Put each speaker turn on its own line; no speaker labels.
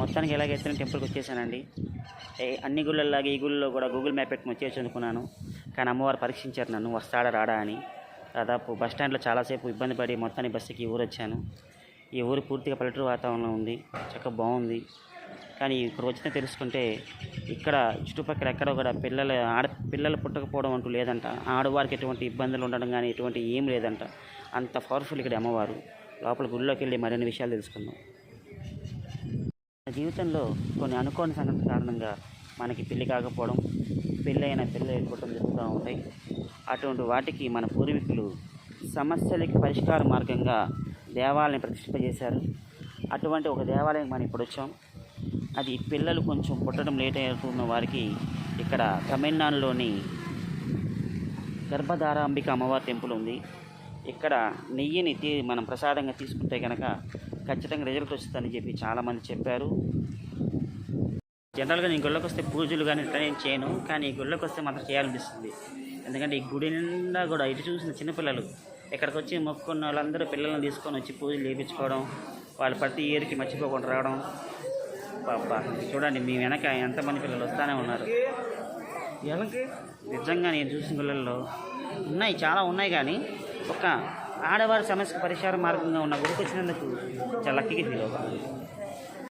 మొత్తానికి ఎలాగైతే టెంపుల్కి వచ్చేసానండి. అన్ని గుళ్ళల్లాగే ఈ గుళ్ళలో కూడా గూగుల్ మ్యాప్ పెట్టుకుని వచ్చేసి అనుకున్నాను. కానీ అమ్మవారు పరీక్షించారు నన్ను వస్తాడా రాడా అని. దాదాపు బస్ స్టాండ్లో చాలాసేపు ఇబ్బంది పడి మొత్తాన్ని బస్సుకి ఈ ఊరు వచ్చాను ఈ ఊరు పూర్తిగా పల్లెటూరు వాతావరణం ఉంది చక్కగా బాగుంది. కానీ ఇక్కడ వచ్చిన తెలుసుకుంటే ఇక్కడ చుట్టుపక్కల ఎక్కడ కూడా పిల్లల ఆడ పిల్లలు పుట్టకపోవడం అంటూ లేదంట. ఆడవారికి ఎటువంటి ఇబ్బందులు ఉండడం కానీ ఎటువంటి ఏం లేదంట. అంత పవర్ఫుల్ ఇక్కడ అమ్మవారు. లోపల గుడిలోకి వెళ్ళి మరిన్ని విషయాలు తెలుసుకుందాం. జీవితంలో కొన్ని అనుకోని సంఘటన కారణంగా మనకి పెళ్ళి కాకపోవడం పెళ్ళైన పిల్ల పిల్లలు వెళ్ళిపోవడం జరుగుతూ ఉంటాయి. అటువంటి వాటికి మన పూర్వీకులు సమస్యలకి పరిష్కార మార్గంగా దేవాలయం ప్రతిష్ఠింపజేశారు అటువంటి ఒక దేవాలయం మనం ఇప్పుడు వచ్చాం. అది పిల్లలు కొంచెం పుట్టడం లేట్ అవుతున్న వారికి ఇక్కడ తమిళనాడులోని గర్భధారాంబిక అమ్మవారి టెంపుల్ ఉంది. ఇక్కడ నెయ్యిని తీ మనం ప్రసాదంగా తీసుకుంటే కనుక ఖచ్చితంగా రిజల్ట్ వస్తుందని చెప్పి చాలామంది చెప్పారు. జనరల్గా నేను గుళ్ళకి వస్తే పూజలు కానీ ఇట్లా నేను చేయను కానీ ఈ గుళ్ళకి వస్తే మాత్రం చేయాలనిపిస్తుంది. ఎందుకంటే ఈ గుడి నిండా కూడా ఇటు చూసిన చిన్నపిల్లలు ఇక్కడికి వచ్చి మొక్కున్న వాళ్ళందరూ పిల్లల్ని తీసుకొని వచ్చి పూజలు చేయించుకోవడం వాళ్ళు ప్రతి ఇయర్కి మర్చిపోకుండా రావడం. పాపా చూడండి మీ వెనక ఎంతమంది పిల్లలు వస్తూనే ఉన్నారు. నిజంగా నేను చూసిన గుళ్ళల్లో ఉన్నాయి చాలా ఉన్నాయి కానీ ఒక ఆడవారి సమస్యకు పరిష్కార మార్గంగా ఉన్న గురికొచ్చినందుకు చాలా లక్కీగా ఫీల్ అవుతుంది.